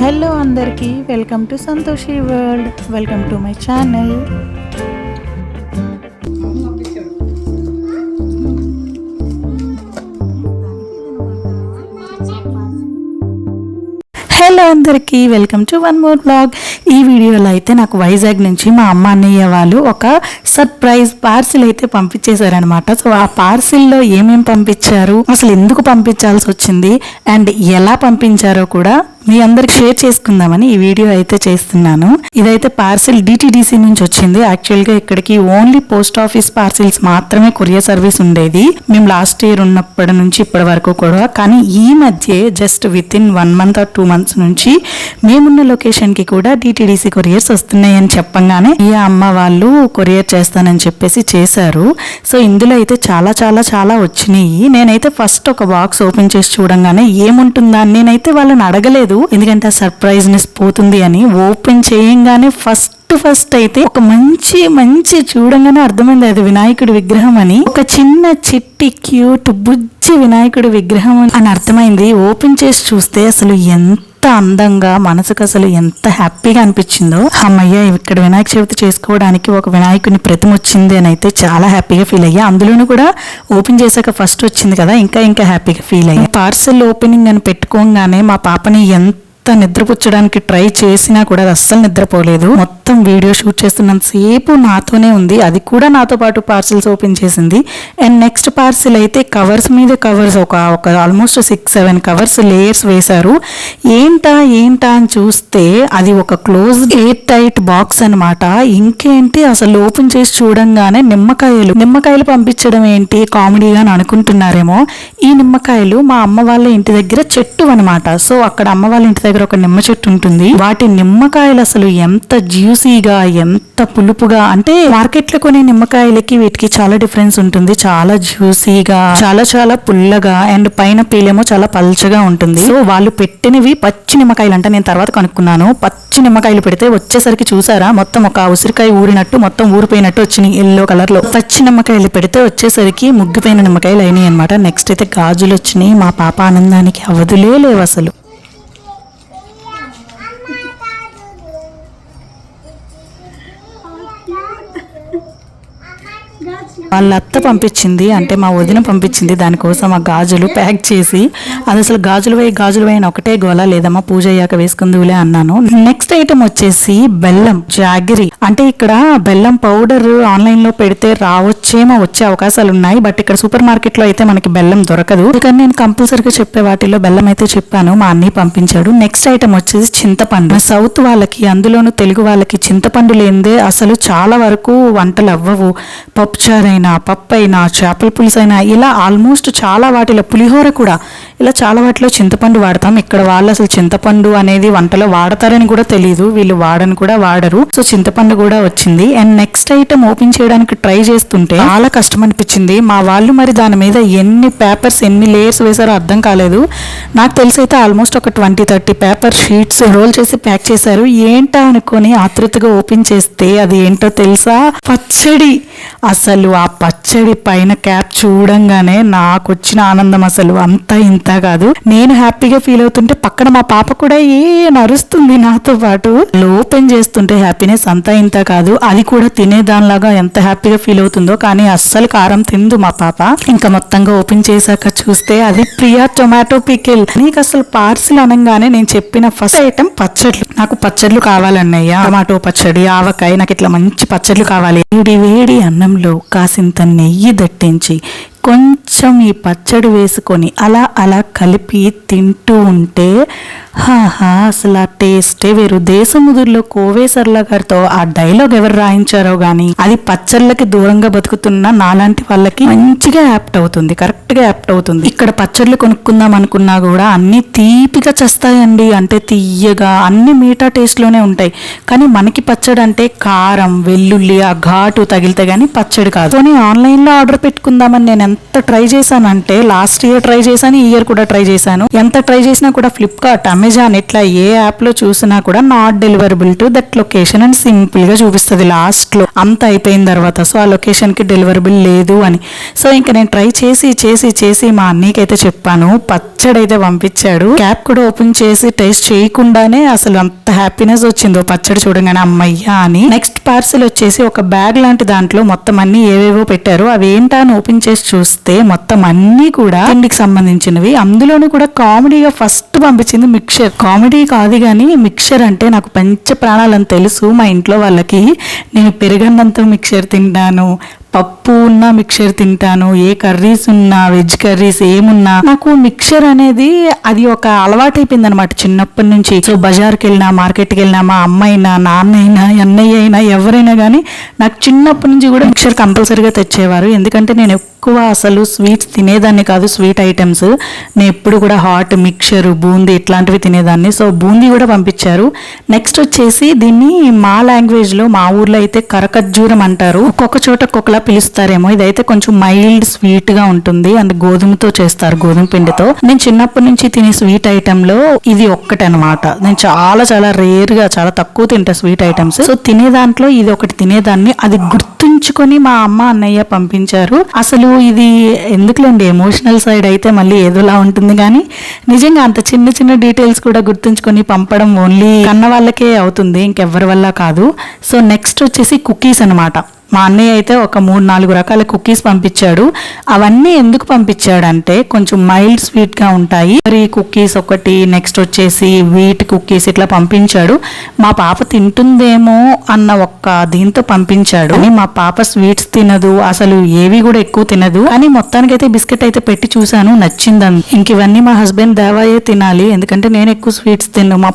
Hello అందరికీ welcome to Santoshi world welcome to my channel. Hello అందరికీ welcome to one more blog. ఈ వీడియోలో అయితే నాకు వైజాగ్ నుంచి మా అమ్మ అన్నయ్య వాళ్ళు ఒక సర్ప్రైజ్ పార్సిల్ అయితే పంపించేశారనమాట సో ఆ పార్సిల్లో ఏమేమి పంపించారు అసలు ఎందుకు పంపించాల్సి వచ్చింది అండ్ ఎలా పంపించారో కూడా మీ అందరికి షేర్ చేసుకుందామని ఈ వీడియో అయితే చేస్తున్నాను. ఇదైతే పార్సిల్ డిటిడిసి నుంచి వచ్చింది. యాక్చువల్గా ఇక్కడికి ఓన్లీ పోస్ట్ ఆఫీస్ పార్సిల్స్ మాత్రమే కొరియర్ సర్వీస్ ఉండేది. మేము లాస్ట్ ఇయర్ ఉన్నప్పటి నుంచి ఇప్పటి వరకు కూడా. కానీ ఈ మధ్య just with in one month or two months నుంచి మేమున్న లొకేషన్కి కూడా డిటిడిసి కొరియర్స్ వస్తున్నాయని చెప్పంగానే ఈ అమ్మ వాళ్ళు కొరియర్ చేస్తానని చెప్పేసి చేశారు. సో ఇందులో అయితే చాలా చాలా చాలా వచ్చినాయి. నేనైతే ఫస్ట్ ఒక బాక్స్ ఓపెన్ చేసి చూడంగానే ఏముంటుందా అని నేనైతే వాళ్ళని అడగలేదు. ఎందుకంటే ఆ సర్ప్రైజ్నెస్ పోతుంది అని ఓపెన్ చేయంగానే ఫస్ట్ ఫస్ట్ అయితే ఒక మంచి మంచి చూడంగానే అర్థమైంది. అది వినాయకుడి విగ్రహం అని. ఒక చిన్న చిట్టి క్యూట్ బుజ్జి వినాయకుడి విగ్రహం అని అర్థమైంది. ఓపెన్ చేసి చూస్తే అసలు ఎంత అందంగా మనసుకు అసలు ఎంత హ్యాపీగా అనిపించిందో. అమ్మయ్య ఇక్కడ వినాయక చవితి చేసుకోవడానికి ఒక వినాయకుని ప్రతిమ వచ్చింది అని అయితే చాలా హ్యాపీగా ఫీల్ అయ్యా. అందులోనూ కూడా ఓపెన్ చేశాక ఫస్ట్ వచ్చింది కదా ఇంకా ఇంకా హ్యాపీగా ఫీల్ అయ్యా. పార్సెల్ ఓపెనింగ్ అని పెట్టుకోగానే మా పాపని ఎంత ఎంత నిద్రపుచ్చడానికి ట్రై చేసినా కూడా అది అస్సలు నిద్రపోలేదు. మొత్తం వీడియో షూట్ చేస్తున్నంత సేపు నాతోనే ఉంది. అది కూడా నాతో పాటు పార్సిల్స్ ఓపెన్ చేసింది. అండ్ నెక్స్ట్ పార్సిల్ అయితే కవర్స్ మీద కవర్స్ ఒక ఒక almost six seven covers layers వేశారు. ఏంటా ఏంటా అని చూస్తే అది ఒక క్లోజ్ ఎయిర్ టైట్ బాక్స్ అనమాట ఇంకేంటి? అసలు ఓపెన్ చేసి చూడంగానే నిమ్మకాయలు. నిమ్మకాయలు పంపించడం ఏంటి? కామెడీగా అని అనుకుంటున్నారేమో. ఈ నిమ్మకాయలు మా అమ్మ వాళ్ళ ఇంటి దగ్గర చెట్టు అన్నమాట. సో అక్కడ అమ్మ వాళ్ళ ఇంటి దగ్గర ఒక నిమ్మ చెట్టు ఉంటుంది. వాటి నిమ్మకాయలు అసలు ఎంత జ్యూసీగా ఎంత పులుపుగా అంటే మార్కెట్లో కొనే నిమ్మకాయలకి వీటికి చాలా డిఫరెన్స్ ఉంటుంది. చాలా జ్యూసీగా చాలా చాలా పుల్లగా అండ్ పైన పీలేమో చాలా పల్చగా ఉంటుంది. సో వాళ్ళు పెట్టినవి పచ్చి నిమ్మకాయలు అంటే. నేను తర్వాత కనుక్కున్నాను. పచ్చి నిమ్మకాయలు పెడితే వచ్చేసరికి చూసారా? మొత్తం ఒక ఉసిరికాయ ఊరినట్టు మొత్తం ఊరిపోయినట్టు వచ్చినాయి ఎల్లో కలర్లో పచ్చి నిమ్మకాయలు పెడితే వచ్చేసరికి ముగ్గిపోయిన నిమ్మకాయలు అయినాయి అనమాట నెక్స్ట్ అయితే గాజులు వచ్చినాయి. మా పాప ఆనందానికి అవధులే లేవు అసలు. వాళ్ళ అత్త పంపించింది. అంటే మా వదిన పంపించింది. దానికోసం ఆ గాజులు ప్యాక్ చేసి అది అసలు గాజులు వేయి గాజులు వేయని ఒకటే గోల లేదమ్మా పూజ అయ్యాక వేసుకుందులే అన్నాను. నెక్స్ట్ ఐటమ్ వచ్చేసి బెల్లం జాగిరి. అంటే ఇక్కడ బెల్లం పౌడర్ ఆన్లైన్లో పెడితే రావచ్చేమో వచ్చే అవకాశాలు ఉన్నాయి బట్ ఇక్కడ సూపర్ మార్కెట్లో అయితే మనకి బెల్లం దొరకదు. కానీ నేను కంపల్సరీగా చెప్పే వాటిలో బెల్లం అయితే చెప్పాను. మా అన్ని పంపించాడు. నెక్స్ట్ ఐటమ్ వచ్చేసి చింతపండు. సౌత్ వాళ్ళకి అందులోనూ తెలుగు వాళ్ళకి చింతపండు లేనిదే అసలు చాలా వరకు వంటలు అవ్వవు. పప్పుచారైనా పప్పు అయినా చేపల పులుసు అయినా ఇలా ఆల్మోస్ట్ చాలా వాటిలో పులిహోర కూడా ఇలా చాలా వాటిలో చింతపండు వాడతాం. ఇక్కడ వాళ్ళు అసలు చింతపండు అనేది వంటలో వాడతారని కూడా తెలియదు వీళ్ళు వాడని కూడా వాడరు. సో చింతపండు కూడా వచ్చింది. అండ్ నెక్స్ట్ ఐటమ్ ఓపెన్ చేయడానికి ట్రై చేస్తుంటే చాలా కష్టం అనిపించింది మా వాళ్ళు మరి దాని మీద ఎన్ని పేపర్స్ ఎన్ని లేయర్స్ వేశారో అర్థం కాలేదు. నాకు తెలిసి అయితే ఆల్మోస్ట్ ఒక twenty thirty paper sheets roll చేసి ప్యాక్ చేశారు. ఏంటా అనుకొని ఆతృతగా ఓపెన్ చేస్తే అది ఏంటో తెలుసా? పచ్చడి. అసలు ఆ పచ్చడి పైన క్యాప్ చూడంగానే నాకు వచ్చిన ఆనందం అసలు. అంతా ఇంత కాదు. నేను హ్యాపీగా ఫీల్ అవుతుంటే పక్కన మా పాప కూడా ఏ నరుస్తుంది నాతో పాటు. ఓపెన్ చేస్తుంటే హ్యాపీనెస్ అంతా ఇంత కాదు. అది కూడా తినేదానిలాగా ఎంత హ్యాపీగా ఫీల్ అవుతుందో కానీ అస్సలు కారం తిందు మా పాప. ఇంకా మొత్తంగా ఓపెన్ చేశాక చూస్తే అది ప్రియా టొమాటో పికిల్. నీకు అసలు పార్సిల్ అనగానే నేను చెప్పిన ఫస్ట్ ఐటమ్ పచ్చడ్లు. నాకు పచ్చళ్ళు కావాలన్నయ్య. టమాటో పచ్చడి ఆవకాయ నాకు ఇట్లా మంచి పచ్చళ్ళు కావాలి. వేడి వేడి అన్నంలో కాసింత నెయ్యి దట్టించి కొంచెం ఈ పచ్చడి వేసుకొని అలా అలా కలిపి తింటూ ఉంటే హాహా అసలు ఆ టేస్టే వేరు. దేశముదుర్లో కోవేశ్వర్ల గారితో ఆ డైలాగ్ ఎవరు రాయించారో గాని అది పచ్చళ్ళకి దూరంగా బతుకుతున్న నాలాంటి వాళ్ళకి మంచిగా యాప్ట్ అవుతుంది కరెక్ట్గా యాప్ట్ అవుతుంది. ఇక్కడ పచ్చళ్ళు కొనుక్కుందాం అనుకున్నా కూడా అన్ని తీపిగా చేస్తాయండి. అంటే తీయగా అన్ని మీఠా టేస్ట్లోనే ఉంటాయి. కానీ మనకి పచ్చడి అంటే కారం వెల్లుల్లి ఆ ఘాటు తగిలితే గానీ పచ్చడి కాదు. కానీ ఆన్లైన్లో ఆర్డర్ పెట్టుకుందామని నేను ఎంత ట్రై చేశానంటే లాస్ట్ ఇయర్ ట్రై చేశాను ఈ ఇయర్ కూడా ట్రై చేశాను. ఎంత ట్రై చేసినా కూడా ఫ్లిప్కార్ట్ అమెజాన్ ఇట్లా ఏ యాప్లో చూసినా కూడా not deliverable to that location అని సింపుల్గా చూపిస్తుంది లాస్ట్లో అంత అయిపోయిన తర్వాత సో ఆ లొకేషన్కి డెలివరబుల్ లేదు అని. సో ఇంకా నేను ట్రై చేసి చేసి చేసి మా అన్నయ్యకైతే చెప్పాను. పచ్చడి అయితే పంపించాడు. క్యాప్ కూడా ఓపెన్ చేసి టేస్ట్ చేయకుండానే అసలు అంత హ్యాపీనెస్ వచ్చిందో పచ్చడి చూడగానే అమ్మయ్యా అని. నెక్స్ట్ పార్సిల్ వచ్చేసి ఒక బ్యాగ్ లాంటి దాంట్లో మొత్తం అన్ని ఏవేవో పెట్టారు. అవి ఏంటా అని ఓపెన్ చేసి చూస్తే మొత్తం అన్నీ కూడా తిండికి సంబంధించినవి. అందులోనూ కూడా కామెడీగా ఫస్ట్ పంపించింది మిక్స్ మిక్చర్ కామెడీ కాదు కానీ మిక్చర్ అంటే నాకు పంచ ప్రాణాలని తెలుసు మా ఇంట్లో వాళ్ళకి. నేను పెరుగన్నంతో మిక్చర్ తింటాను పప్పు ఉన్న మిక్చర్ తింటాను ఏ కర్రీస్ ఉన్నా వెజ్ కర్రీస్ ఏమున్నా నాకు మిక్చర్ అనేది అది ఒక అలవాటు అయిపోయింది అనమాట చిన్నప్పటి నుంచి. సో బజార్కి వెళ్ళినా మార్కెట్కి వెళ్ళినా మా అమ్మ అయినా నాన్న అయినా అన్నయ్య అయినా ఎవరైనా కానీ నాకు చిన్నప్పటి నుంచి కూడా మిక్చర్ కంపల్సరీగా తెచ్చేవారు. ఎందుకంటే నేను ఎక్కువ అసలు స్వీట్స్ తినేదాన్ని కాదు స్వీట్ ఐటమ్స్. నేను ఎప్పుడు కూడా హాట్ మిక్చర్ బూందీ ఇట్లాంటివి తినేదాన్ని. సో బూందీ కూడా పంపించారు. నెక్స్ట్ వచ్చేసి దీన్ని మా లాంగ్వేజ్లో మా ఊర్లో అయితే కరకజ్జూరం అంటారు. ఒక్కొక్క చోట ఒక్కొక్కలా పిలుస్తారేమో. ఇదైతే కొంచెం మైల్డ్ స్వీట్గా ఉంటుంది. అండ్ గోధుమతో చేస్తారు గోధుమ పిండితో. నేను చిన్నప్పటి నుంచి తినే స్వీట్ ఐటమ్లో ఇది ఒక్కటి అనమాట నేను చాలా చాలా రేర్గా చాలా తక్కువ తింటా స్వీట్ ఐటమ్స్ సో తినే దాంట్లో ఇది ఒకటి తినేదాన్ని. అది గుర్తుంచుకొని మా అమ్మ అన్నయ్య పంపించారు. అసలు ఇది ఎందుకులేండి ఎమోషనల్ సైడ్ అయితే మళ్ళీ ఏదోలా ఉంటుంది కానీ నిజంగా అంత చిన్న చిన్న డీటెయిల్స్ కూడా గుర్తుంచుకొని పంపడం ఓన్లీ కన్న వాళ్ళకే అవుతుంది ఇంకెవ్వరి వల్ల కాదు. సో నెక్స్ట్ వచ్చేసి కుకీస్ అన్నమాట మా అన్నయ్య అయితే ఒక మూడు నాలుగు రకాల కుకీస్ పంపించాడు. అవన్నీ ఎందుకు పంపించాడంటే కొంచెం మైల్డ్ స్వీట్గా ఉంటాయి. మరి కుకీస్ ఒకటి నెక్స్ట్ వచ్చేసి వీట్ కుకీస్ ఇట్లా పంపించాడు. మా పాప తింటుందేమో అన్న ఒక్క దీంతో పంపించాడు. కానీ మా పాప స్వీట్స్ తినదు అసలు ఏవి కూడా ఎక్కువ తినదు. కానీ మొత్తానికి అయితే బిస్కెట్ అయితే పెట్టి చూశాను నచ్చిందని ఇంక ఇవన్నీ మా హస్బెండ్ దేవాయే తినాలి ఎందుకంటే నేను ఎక్కువ స్వీట్స్ తిన్ను. మా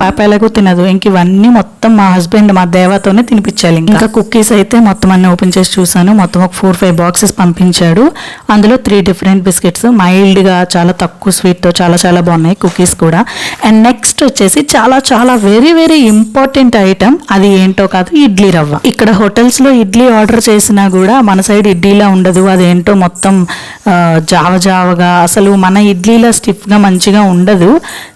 పాప ఎలాగో తినదు ఇంక ఇవన్నీ మొత్తం మా హస్బెండ్ మా దేవతోనే తినిపించాలి ఇంకా. కుకీస్ అయితే మొత్తం అన్ని ఓపెన్ చేసి చూసాను మొత్తం ఒక ఫోర్ ఫైవ్ బాక్సెస్ పంపించాడు. అందులో త్రీ డిఫరెంట్ బిస్కెట్స్ మైల్డ్గా చాలా తక్కువ స్వీట్తో చాలా చాలా బాగున్నాయి కుకీస్ కూడా. అండ్ నెక్స్ట్ వచ్చేసి చాలా చాలా వెరీ వెరీ ఇంపార్టెంట్ ఐటమ్ అది ఏంటో కాదు ఇడ్లీ రవ్వ. ఇక్కడ హోటల్స్లో ఇడ్లీ ఆర్డర్ చేసినా కూడా మన సైడ్ ఇడ్లీలా ఉండదు. అదేంటో మొత్తం జావ జావగా అసలు మన ఇడ్లీలో స్టిఫ్గా మంచిగా ఉండదు.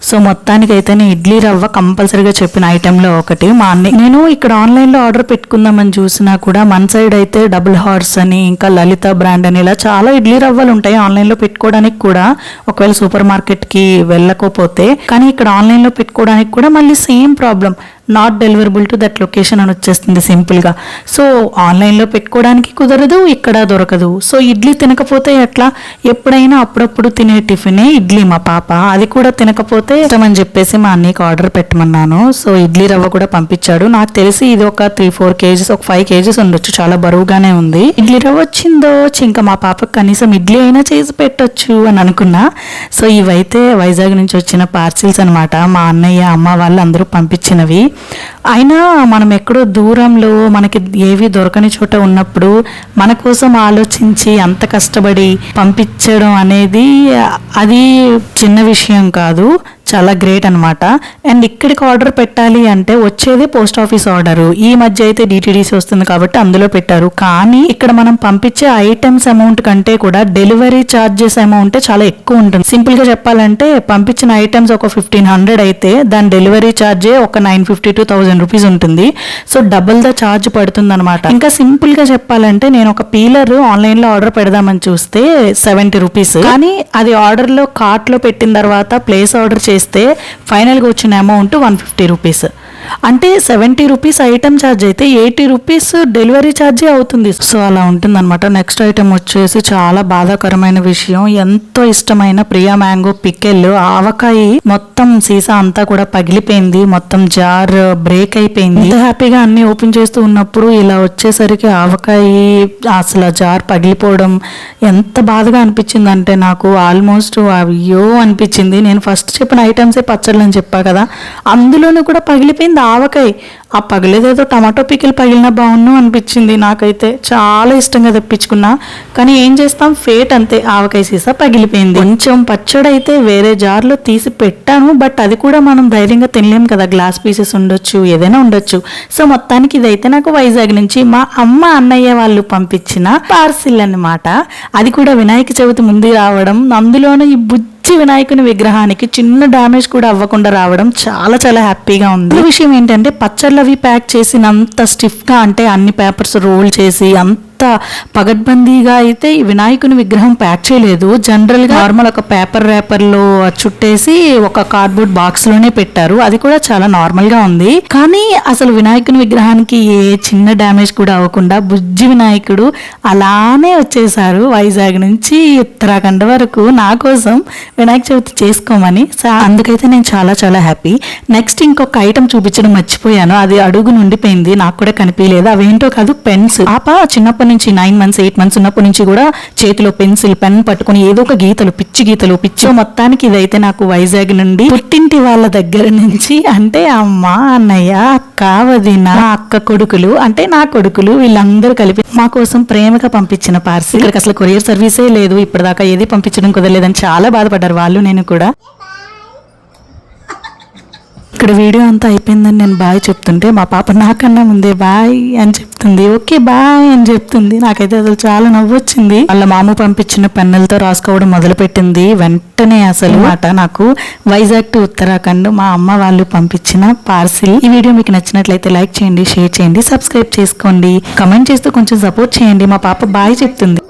సో మొత్తానికైతేనే ఇడ్లీ రవ్వ కంపల్సరీగా చెప్పిన ఐటెంలో ఒకటి. మా అన్నయ్య నేను ఇక్కడ ఆన్లైన్లో ఆర్డర్ పెట్టుకుందామని చూసినా కూడా మన సైడ్ అయితే డబుల్ హార్స్ అని ఇంకా లలిత బ్రాండ్ అని ఇలా చాలా ఇడ్లీ రవ్వలు ఉంటాయి ఆన్లైన్లో పెట్టుకోవడానికి కూడా. ఒకవేళ సూపర్ మార్కెట్కి వెళ్ళకపోతే కానీ ఇక్కడ ఆన్లైన్లో పెట్టుకోవడానికి కూడా మళ్ళీ same problem. Not deliverable to that location అని వచ్చేస్తుంది సింపుల్గా సో ఆన్లైన్లో పెట్టుకోవడానికి కుదరదు ఇక్కడ దొరకదు. సో ఇడ్లీ తినకపోతే ఎట్లా? ఎప్పుడైనా అప్పుడప్పుడు తినే టిఫినే ఇడ్లీ మా పాప. అది కూడా తినకపోతే ఇష్టమని చెప్పేసి మా అన్నయ్యకి ఆర్డర్ పెట్టమన్నాను. సో ఇడ్లీ రవ్వ కూడా పంపించాడు. నాకు తెలిసి ఇది ఒక త్రీ ఫోర్ కేజీస్ ఒక ఫైవ్ కేజీస్ ఉండొచ్చు. చాలా బరువుగానే ఉంది. ఇడ్లీ రవ్వ వచ్చిందో వచ్చి ఇంకా మా పాపకు కనీసం ఇడ్లీ అయినా చేసి పెట్టొచ్చు అని అనుకున్నా. సో ఇవైతే వైజాగ్ నుంచి వచ్చిన పార్సిల్స్ అనమాట మా అన్నయ్య అమ్మ వాళ్ళు అందరూ పంపించినవి. అయినా మనం ఎక్కడో దూరంలో మనకి ఏవి దొరకని చోట ఉన్నప్పుడు మన కోసం ఆలోచించి అంత కష్టపడి పంపించడం అనేది అది చిన్న విషయం కాదు. చాలా గ్రేట్ అనమాట అండ్ ఇక్కడికి ఆర్డర్ పెట్టాలి అంటే వచ్చేది పోస్ట్ ఆఫీస్ ఆర్డర్ ఈ మధ్య అయితే డిటీడీసీ వస్తుంది కాబట్టి అందులో పెట్టారు. కానీ ఇక్కడ మనం పంపించే ఐటమ్స్ అమౌంట్ కంటే కూడా డెలివరీ ఛార్జెస్ అమౌంట్ చాలా ఎక్కువ ఉంటుంది. సింపుల్గా చెప్పాలంటే పంపించిన ఐటమ్స్ ఒక ఫిఫ్టీన్ హండ్రెడ్ అయితే దాని డెలివరీ ఛార్జే ఒక nine fifty two thousand rupees ఉంటుంది. సో డబుల్ ద ఛార్జ్ పడుతుంది అనమాట ఇంకా సింపుల్గా చెప్పాలంటే నేను ఒక పీలర్ ఆన్లైన్లో ఆర్డర్ పెడదామని చూస్తే సెవెంటీ రూపీస్ కానీ అది ఆర్డర్లో కార్ట్లో పెట్టిన తర్వాత ప్లేస్ ఆర్డర్ చేసి చేస్తే ఫైనల్గా వచ్చిన అమౌంట్ వన్ ఫిఫ్టీ రూపీస్. అంటే సెవెంటీ రూపీస్ ఐటమ్ ఛార్జ్ అయితే ఎయిటీ రూపీస్ డెలివరీ ఛార్జే అవుతుంది. సో అలా ఉంటుందన్నమాట. నెక్స్ట్ ఐటమ్ వచ్చేసి చాలా బాధాకరమైన విషయం. ఎంతో ఇష్టమైన ప్రియా మ్యాంగో పికెల్ ఆవకాయ మొత్తం సీసా అంతా కూడా పగిలిపోయింది. మొత్తం జార్ బ్రేక్ అయిపోయింది. హ్యాపీగా అన్ని ఓపెన్ చేస్తూ ఉన్నప్పుడు ఇలా వచ్చేసరికి ఆవకాయ అసలు జార్ పగిలిపోవడం ఎంత బాధగా అనిపించింది అంటే నాకు ఆల్మోస్ట్ అయ్యో అనిపించింది. నేను ఫస్ట్ చెప్పిన ఐటమ్సే పచ్చళ్ళు అని చెప్పా కదా. అందులోనూ కూడా పగిలిపోయింది. ఆవకాయ ఆ పగిలేదేదో టమాటో పికిల్ పగిలినా బాగున్ను అనిపించింది. నాకైతే చాలా ఇష్టంగా తెప్పించుకున్నా. కానీ ఏం చేస్తాం? ఫేట్ అంతే. ఆవకాయ సీసా పగిలిపోయింది. కొంచెం పచ్చడి అయితే వేరే జార్లో తీసి పెట్టాను. బట్ అది కూడా మనం ధైర్యంగా తినలేం కదా. గ్లాస్ పీసెస్ ఉండొచ్చు ఏదైనా ఉండొచ్చు. సో మొత్తానికి ఇదైతే నాకు వైజాగ్ నుంచి మా అమ్మ అన్నయ్య వాళ్ళు పంపించిన పార్సిల్ అన్నమాట. అది కూడా వినాయక చవితి ముందు రావడం. అందులోనూ ఈ బుజ్జి వినాయకుని విగ్రహానికి చిన్న డ్యామేజ్ కూడా అవ్వకుండా రావడం చాలా చాలా హ్యాపీగా ఉంది. విషయం ఏంటంటే పచ్చళ్ళు అవి ప్యాక్ చేసినంత స్టిఫ్గా అంటే అన్ని పేపర్స్ రోల్ చేసి అంత పగడ్బందీగా అయితే ఈ వినాయకుని విగ్రహం ప్యాక్ చేయలేదు. జనరల్గా నార్మల్ ఒక పేపర్ ర్యాపర్లో చుట్టేసి ఒక కార్డ్బోర్డ్ బాక్స్లోనే పెట్టారు. అది కూడా చాలా నార్మల్గా ఉంది. కానీ అసలు వినాయకుని విగ్రహానికి ఏ చిన్న డ్యామేజ్ కూడా అవ్వకుండా బుజ్జి వినాయకుడు అలానే వచ్చేసారు వైజాగ్ నుంచి ఉత్తరాఖండ్ వరకు. నా కోసం వినాయక చవితి చేసుకోమని. సో అందుకైతే నేను చాలా చాలా హ్యాపీ నెక్స్ట్ ఇంకొక ఐటమ్ చూపించడం మర్చిపోయాను. అది అడుగు నుండిపోయింది. నాకు కూడా కనిపించలేదు. అవేంటో కాదు పెన్స్. పాప చిన్నప్పటి నుంచి నైన్ మంత్స్ ఎయిట్ మంత్స్ ఉన్నప్పటి నుంచి కూడా చేతిలో పెన్సిల్ పెన్ పట్టుకుని ఏదో ఒక గీతలు పిచ్చి గీతలు పిచ్చి మొత్తానికి ఇదైతే నాకు వైజాగ్ నుండి పుట్టింటి వాళ్ళ దగ్గర నుంచి అంటే అమ్మ అన్నయ్య అక్క వదిన అక్క కొడుకులు అంటే నా కొడుకులు వీళ్ళందరూ కలిపి మా కోసం ప్రేమగా పంపించిన పార్సిల్ ఇక్కడికి అసలు కొరియర్ సర్వీసే లేదు. ఇప్పటిదాకా ఏది పంపించడం కుదరలేదని చాలా బాధపడ్డారు వాళ్ళు నేను కూడా. ఇక్కడ వీడియో అంతా అయిపోయిందని నేను బాయ్ చెప్తుంటే మా పాప నాకన్నా ముందే బాయ్ అని చెప్తుంది. ఓకే బాయ్ అని చెప్తుంది. నాకైతే అసలు చాలా నవ్వొచ్చింది. వాళ్ళ మామ పంపించిన పెన్నులతో రాసుకోవడం మొదలుపెట్టింది వెంటనే అసలు మాట. నాకు వైజాగ్ టు ఉత్తరాఖండ్ మా అమ్మ వాళ్ళు పంపించిన పార్సిల్. ఈ వీడియో మీకు నచ్చినట్లయితే లైక్ చేయండి షేర్ చేయండి సబ్స్క్రైబ్ చేసుకోండి. కమెంట్ చేస్తూ కొంచెం సపోర్ట్ చేయండి. మా పాప బాయ్ చెప్తుంది.